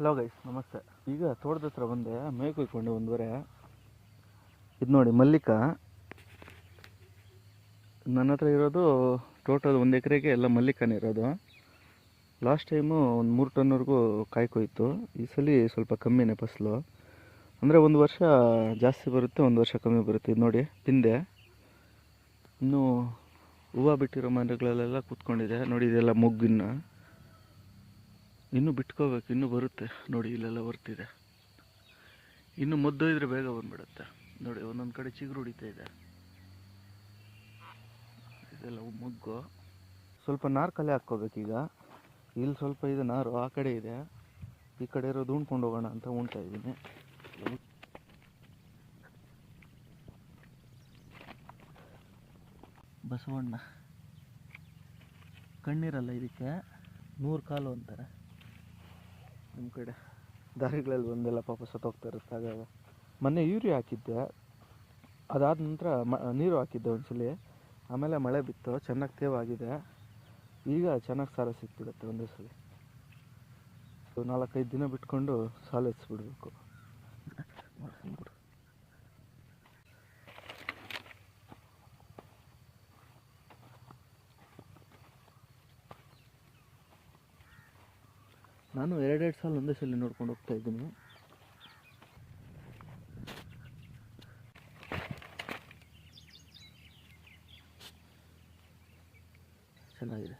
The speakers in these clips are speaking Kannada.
ಹಲೋ ಗೈಸ್ ನಮಸ್ತೆ. ಈಗ ತೋಟದ ಹತ್ರ ಬಂದೆ ಮೇ ಕುಯ್ಕೊಂಡೆ ಒಂದುವರೆ ಇದು ನೋಡಿ, ಮಲ್ಲಿಕ. ನನ್ನ ಹತ್ರ ಇರೋದು ಟೋಟಲ್ ಒಂದು ಎಕರೆಗೆ ಎಲ್ಲ ಮಲ್ಲಿಕನೇ ಇರೋದು. ಲಾಸ್ಟ್ ಟೈಮು ಒಂದು ಮೂರು ಟನ್ವರೆಗೂ ಕಾಯಿ ಕೊಯ್ತು. ಈ ಸಲ ಸ್ವಲ್ಪ ಕಮ್ಮಿನೇ ಫಸಲು. ಅಂದರೆ ಒಂದು ವರ್ಷ ಜಾಸ್ತಿ ಬರುತ್ತೆ, ಒಂದು ವರ್ಷ ಕಮ್ಮಿ ಬರುತ್ತೆ. ಇದು ನೋಡಿ, ತಿಂದೆ. ಇನ್ನು ಹೂವು ಬಿಟ್ಟಿರೋ ಮನೆಗಳಲ್ಲೆಲ್ಲ ಕೂತ್ಕೊಂಡಿದೆ. ನೋಡಿ, ಇದೆಲ್ಲ ಮೊಗ್ಗಿನ್ನ. ಇನ್ನೂ ಬಿಟ್ಕೋಬೇಕು, ಇನ್ನೂ ಬರುತ್ತೆ. ನೋಡಿ, ಇಲ್ಲೆಲ್ಲ ಬರ್ತಿದೆ ಇನ್ನು ಮುದ್ದೊಯ್ದ್ರೆ ಬೇಗ ಬಂದ್ಬಿಡುತ್ತೆ. ನೋಡಿ, ಒಂದೊಂದು ಕಡೆ ಚಿಗುರು ಹೊಡಿತಾ ಇದೆ. ಇದೆಲ್ಲ ಮುಗ್ಗು. ಸ್ವಲ್ಪ ನಾರು ಕಲೆ ಹಾಕ್ಕೋಬೇಕೀಗ ಇಲ್ಲಿ ಸ್ವಲ್ಪ ಇದೆ ನಾರು ಆ ಕಡೆ ಇದೆ. ಈ ಕಡೆ ಇರೋದು ಉಣ್ಕೊಂಡು ಹೋಗೋಣ ಅಂತ ಉಣ್ತಾ ಇದ್ದೀನಿ. ಬಸವಣ್ಣ. ಕಣ್ಣೀರಲ್ಲ ಇದಕ್ಕೆ? ನೂರು ಕಾಲು ಅಂತಾರೆ. ನಿಮ್ಮ ಕಡೆ. ದಾರಿಗಳಲ್ಲಿ ಬಂದೆಲ್ಲ ಪಾಪ ಸತ್ತೋಗ್ತಾ ಇರುತ್ತೆ. ಆಗಾಗ ಮೊನ್ನೆ ಯೂರಿಯಾ ಹಾಕಿದ್ದೆ. ಅದಾದ ನಂತರ ಮ, ನೀರು ಹಾಕಿದ್ದೆ ಒಂದ್ಸಲಿ. ಆಮೇಲೆ ಮಳೆ ಬಿತ್ತು. ಚೆನ್ನಾಗಿ ತೇವಾಗಿದೆ. ಈಗ ಚೆನ್ನಾಗಿ ಸಾಲ ಸಿಕ್ಬಿಡುತ್ತೆ ಒಂದೇ ಸಲ. ನಾಲ್ಕೈದು ದಿನ ಬಿಟ್ಕೊಂಡು ಸಾಲ ಎತ್ಸ್ಬಿಡ್ಬೇಕು ಮಾಡ್ಕೊಂಡ್ಬಿಡು ನಾನು ಎರಡೆರಡು ಸಲ ಒಂದೇ ಸಲ ನೋಡ್ಕೊಂಡು ಹೋಗ್ತಾ ಇದ್ದೀನಿ. ಚೆನ್ನಾಗಿದೆ.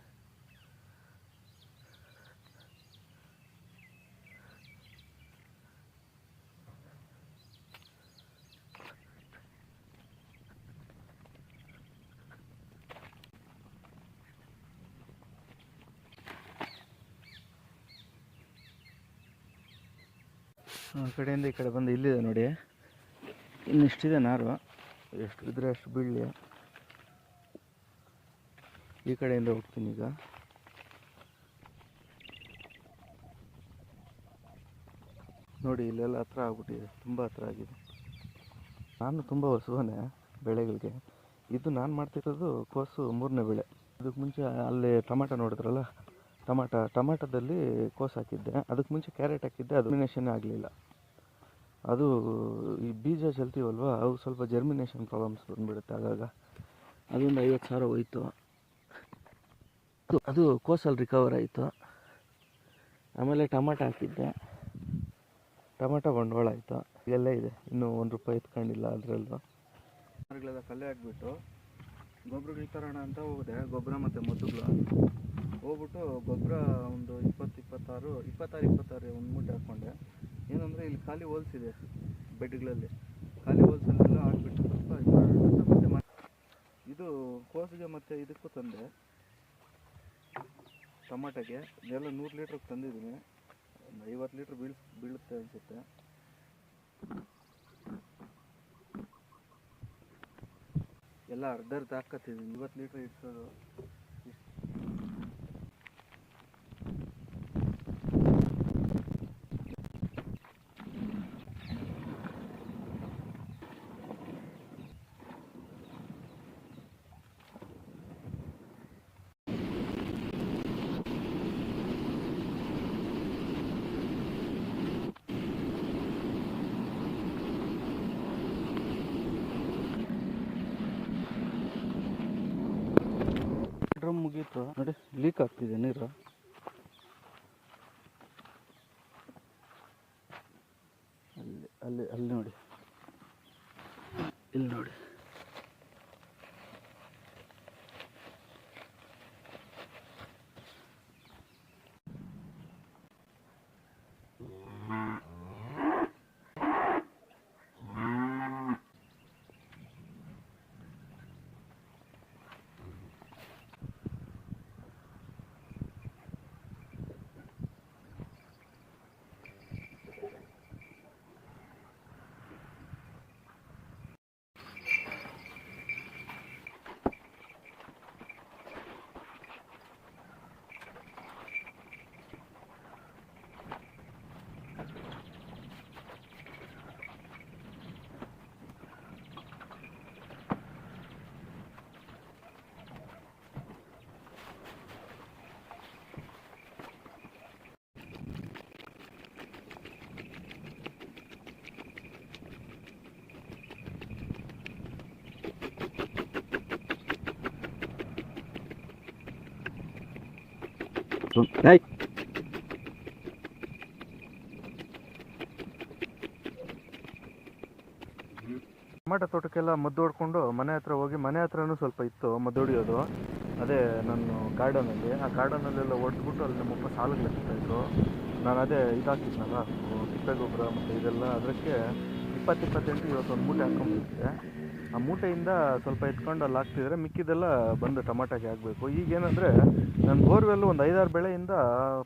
ಆ, ಕಡೆಯಿಂದ ಈ ಕಡೆ ಬಂದು ಇಲ್ಲಿದೆ ನೋಡಿ. ಇನ್ನಿಷ್ಟಿದೆ ನಾರು. ಎಷ್ಟು ಇದ್ರೆ ಅಷ್ಟು ಬೀಳಲಿ. ಈ ಕಡೆಯಿಂದ ಹೋಗ್ತೀನಿ ಈಗ. ನೋಡಿ, ಇಲ್ಲೆಲ್ಲ ಹತ್ರ ಆಗ್ಬಿಟ್ಟಿದೆ. ತುಂಬ ಹತ್ರ ಆಗಿದೆ. ನಾನು ತುಂಬ ಹೊಸವನೇ ಬೆಳೆಗಳಿಗೆ. ಇದು ನಾನು ಮಾಡ್ತಿರೋದು ಕೋಸು ಮೂರನೇ ಬೆಳೆ. ಅದಕ್ಕೆ ಮುಂಚೆ ಅಲ್ಲಿ ಟೊಮೆಟೊ ನೋಡಿದ್ರಲ್ಲ? ಟಮಾಟ, ಟಮಾಟದಲ್ಲಿ ಕೋಸು ಹಾಕಿದ್ದೆ. ಅದಕ್ಕೆ ಮುಂಚೆ ಕ್ಯಾರೆಟ್ ಹಾಕಿದ್ದೆ, ಅದು ಜರ್ಮಿನೇಷನ್ ಆಗಲಿಲ್ಲ. ಅದು ಈ ಬೀಜ ಚೆಲ್ತೀವಲ್ವ, ಅವು ಸ್ವಲ್ಪ ಜರ್ಮಿನೇಷನ್ ಪ್ರಾಬ್ಲಮ್ಸ್ ಬಂದ್ಬಿಡುತ್ತೆ ಆಗಾಗ. ಅದೊಂದು ಐವತ್ತು ಸಾವಿರ ಹೋಯ್ತು. ಅದು- ಅದು ಕೋಸಲ್ಲಿ ರಿಕವರ್ ಆಯಿತು. ಆಮೇಲೆ ಟಮಾಟ ಹಾಕಿದ್ದೆ. ಟಮಾಟ ಬಂಡವಾಳ ಆಯಿತು. ಎಲ್ಲ ಇದೆ. ಇನ್ನೂ ಒಂದು ರೂಪಾಯಿ ಎತ್ಕೊಂಡಿಲ್ಲ ಅದರಲ್ಲೂ. ಮರಗಳೆಲ್ಲ ಕಲ್ಲೆ ಹಾಕ್ಬಿಟ್ಟು ಗೊಬ್ಬರಗಳು ತರೋಣ ಅಂತ ಹೋದೆ ಗೊಬ್ಬರ ಮತ್ತು ಮದ್ದುಗಳು. ಹೋಗ್ಬಿಟ್ಟು ಗೊಬ್ಬರ ಒಂದು ಇಪ್ಪತ್ತು, ಇಪ್ಪತ್ತಾರು ಇಪ್ಪತ್ತಾರು ಇಪ್ಪತ್ತಾರು ಒಂದು ಮೂಟೆ ಹಾಕ್ಕೊಂಡೆ. ಏನಂದರೆ ಇಲ್ಲಿ ಖಾಲಿ ಹೋಲ್ಸ್ ಇದೆ ಬೆಡ್ಗಳಲ್ಲಿ. ಖಾಲಿ ಹೋಲ್ಸಲ್ಲೆಲ್ಲ ಹಾಕ್ಬಿಟ್ಟು ಸ್ವಲ್ಪ ಇದು ಮತ್ತೆ ಇದು ಕೋಸಿಗೆ ಮತ್ತು ಇದಕ್ಕೂ ತಂದೆ. ಟೊಮಾಟೊಗೆ. ಇದೆಲ್ಲ ನೂರು ಲೀಟ್ರಿಗೆ ತಂದಿದ್ದೀನಿ. ಒಂದು ಐವತ್ತು ಲೀಟ್ರ್ ಬೀಳ್, ಬೀಳುತ್ತೆ ಅನಿಸುತ್ತೆ. ಎಲ್ಲ ಅರ್ಧ ಅರ್ಧ ಹಾಕತ್ತಿದ್ದೀನಿ. ಇವತ್ತು ಲೀಟ್ರ್ ಇಡ್ಸೋದು. ಡ್ರಮ್ ನೋಡಿ ಲೀಕ್ ಆಗ್ತಿದೆ ನೀರು. ಅಲ್ಲಿ ಅಲ್ಲಿ ಅಲ್ಲಿ ನೋಡಿ. ಇಲ್ಲಿ ನೋಡಿ. ಆಯ್ ಟೊಮೆಟೊ ತೋಟಕ್ಕೆಲ್ಲ ಮದ್ದು ಹೊಡ್ಕೊಂಡು ಮನೆ ಹತ್ರ ಹೋಗಿ, ಮನೆ ಹತ್ರನೂ ಸ್ವಲ್ಪ ಇತ್ತು ಮದ್ದು ಹೊಡಿಯೋದು. ಅದೇ ನನ್ನ ಗಾರ್ಡನಲ್ಲಿ ಆ ಗಾರ್ಡನಲ್ಲೆಲ್ಲ ಹೊಡೆದ್ಬಿಟ್ಟು ಅಲ್ಲಿ ನಮ್ಮಪ್ಪ ಸಾಲುಗಳು ಇತ್ತು ನಾನು ಅದೇ ಇದಾಕಿದ್ನಲ್ಲ ತಿಪ್ಪೆ ಗೊಬ್ಬರ ಮತ್ತು ಇದೆಲ್ಲ. ಅದಕ್ಕೆ ಇಪ್ಪತ್ತು ಇಪ್ಪತ್ತೆಂಟು ಇವತ್ತೊಂದು ಮೂಟೆ ಹಾಕ್ಕೊಂಡ್ಬಿಟ್ಟಿದ್ದೆ. ಆ ಮೂಟೆಯಿಂದ ಸ್ವಲ್ಪ ಎತ್ಕೊಂಡು ಅಲ್ಲಿ ಹಾಕ್ತಿದ್ರೆ ಮಿಕ್ಕಿದೆಲ್ಲ ಬಂದು ಟೊಮಾಟೋಗೆ ಆಗಬೇಕು ಈಗೇನಂದರೆ ನನ್ನ ಬೋರ್ವೆಲ್ಲು ಒಂದು ಐದಾರು ಬೆಳೆಯಿಂದ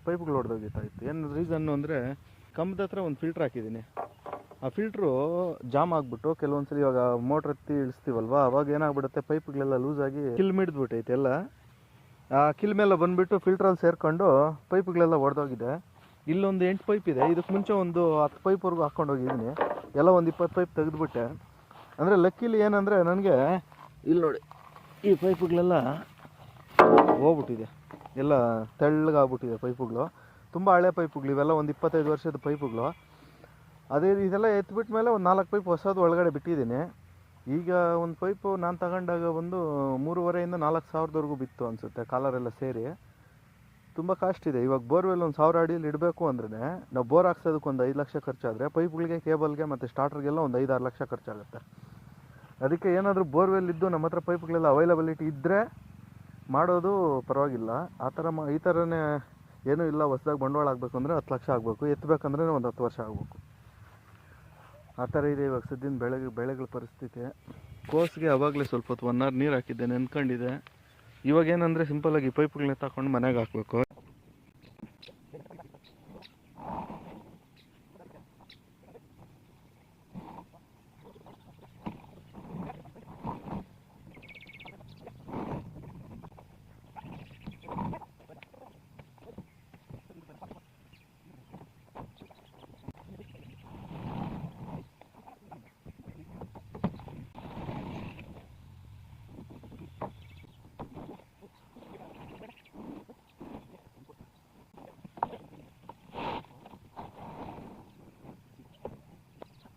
ಪೈಪ್ಗಳು ಹೊಡೆದೋಗಿತ್ತಾಯಿತ್ತು ಏನು ರೀಸನ್ನು ಅಂದರೆ ಕಂಬದ ಹತ್ರ ಒಂದು ಫಿಲ್ಟ್ರ್ ಹಾಕಿದ್ದೀನಿ. ಆ ಫಿಲ್ಟ್ರು ಜಾಮ್ ಆಗಿಬಿಟ್ಟು ಕೆಲವೊಂದ್ಸಲಿ ಇವಾಗ ಮೋಟ್ರ್ ಎತ್ತಿ ಇಳಿಸ್ತೀವಲ್ವ? ಅವಾಗ ಏನಾಗ್ಬಿಡುತ್ತೆ? ಪೈಪ್ಗಳೆಲ್ಲ ಲೂಸಾಗಿ ಕಿಲ್ ಮಿಡಿದ್ಬಿಟ್ಟೈತೆ ಎಲ್ಲ. ಆ ಕಿಲ್ ಮೇಲೆ ಬಂದುಬಿಟ್ಟು ಫಿಲ್ಟ್ರಲ್ಲಿ ಸೇರ್ಕೊಂಡು ಪೈಪ್ಗಳೆಲ್ಲ ಒಡೆದೋಗಿದೆ. ಇಲ್ಲೊಂದು ಎಂಟು ಪೈಪ್ ಇದೆ. ಇದಕ್ಕೆ ಮುಂಚೆ ಒಂದು ಹತ್ತು ಪೈಪ್ವರೆಗೂ ಹಾಕ್ಕೊಂಡೋಗಿದ್ದೀನಿ ಎಲ್ಲ ಒಂದು ಇಪ್ಪತ್ತು ಪೈಪ್ ತೆಗೆದುಬಿಟ್ಟೆ. ಅಂದರೆ ಲಕ್ಕಿಲಿ ಏನಂದರೆ ನನಗೆ ಇಲ್ಲಿ ನೋಡಿ, ಈ ಪೈಪುಗಳೆಲ್ಲ ಹೋಗ್ಬಿಟ್ಟಿದೆ. ಎಲ್ಲ ತೆಳ್ಳಗಾಗ್ಬಿಟ್ಟಿದೆ ಪೈಪುಗಳು. ತುಂಬ ಹಳೆ ಪೈಪುಗಳು, ಇವೆಲ್ಲ ಒಂದು ಇಪ್ಪತ್ತೈದು ವರ್ಷದ ಪೈಪುಗಳು. ಅದೇ ಇದೆಲ್ಲ ಎತ್ಬಿಟ್ಟ ಮೇಲೆ ಒಂದು ನಾಲ್ಕು ಪೈಪ್ ಹೊಸದು ಒಳಗಡೆ ಬಿಟ್ಟಿದ್ದೀನಿ. ಈಗ ಒಂದು ಪೈಪು ನಾನು ತಗೊಂಡಾಗ ಒಂದು ಮೂರುವರೆಯಿಂದ ನಾಲ್ಕು ಸಾವಿರದವರೆಗೂ ಬಿತ್ತು ಅನಿಸುತ್ತೆ ಕಾಲರೆಲ್ಲ ಸೇರಿ. ತುಂಬ ಕಾಸ್ಟ್ ಇದೆ. ಇವಾಗ ಬೋರ್ವೆಲ್ ಒಂದು ಸಾವಿರ ಅಡಿಯಲ್ಲಿ ಇಡಬೇಕು ಅಂದ್ರೆ ನಾವು ಬೋರ್ ಹಾಕ್ಸೋದಕ್ಕೆ ಒಂದು ಐದು ಲಕ್ಷ ಖರ್ಚಾದರೆ ಪೈಪ್ಗಳಿಗೆ, ಕೇಬಲ್ಗೆ ಮತ್ತು ಸ್ಟಾರ್ಟರ್ಗೆಲ್ಲ ಒಂದು ಐದಾರು ಲಕ್ಷ ಖರ್ಚಾಗುತ್ತೆ. ಅದಕ್ಕೆ ಏನಾದರೂ ಬೋರ್ವೆಲ್ ಇದ್ದು ನಮ್ಮ ಹತ್ರ ಪೈಪ್ಗಳೆಲ್ಲ ಅವೈಲಬಿಲಿಟಿ ಇದ್ದರೆ ಮಾಡೋದು ಪರವಾಗಿಲ್ಲ. ಆ ಥರ ಮಾ, ಈ ಥರನೇ ಏನೂ ಇಲ್ಲ, ಹೊಸ್ದಾಗಿ ಬಂಡವಾಳ ಆಗಬೇಕು ಅಂದರೆ ಹತ್ತು ಲಕ್ಷ ಆಗಬೇಕು ಎತ್ತಬೇಕಂದ್ರೆ ಒಂದು ಹತ್ತು ವರ್ಷ ಆಗಬೇಕು. ಆ ಥರ ಇದೆ ಇವಾಗ ಸದ್ಯದ ಬೆಳೆ, ಬೆಳೆಗಳ ಪರಿಸ್ಥಿತಿ. ಕೋಸ್ಗೆ ಅವಾಗಲೇ ಸ್ವಲ್ಪ ಹೊತ್ತು ಒನ್ ಅವರ್ ನೀರು ಹಾಕಿದ್ದೆ ನೆನ್ಕೊಂಡಿದೆ ಇವಾಗ ಏನಂದರೆ ಸಿಂಪಲಾಗಿ ಪೈಪ್ಗಳನ್ನ ತಗೊಂಡು ಮನೆಗೆ ಹಾಕಬೇಕು.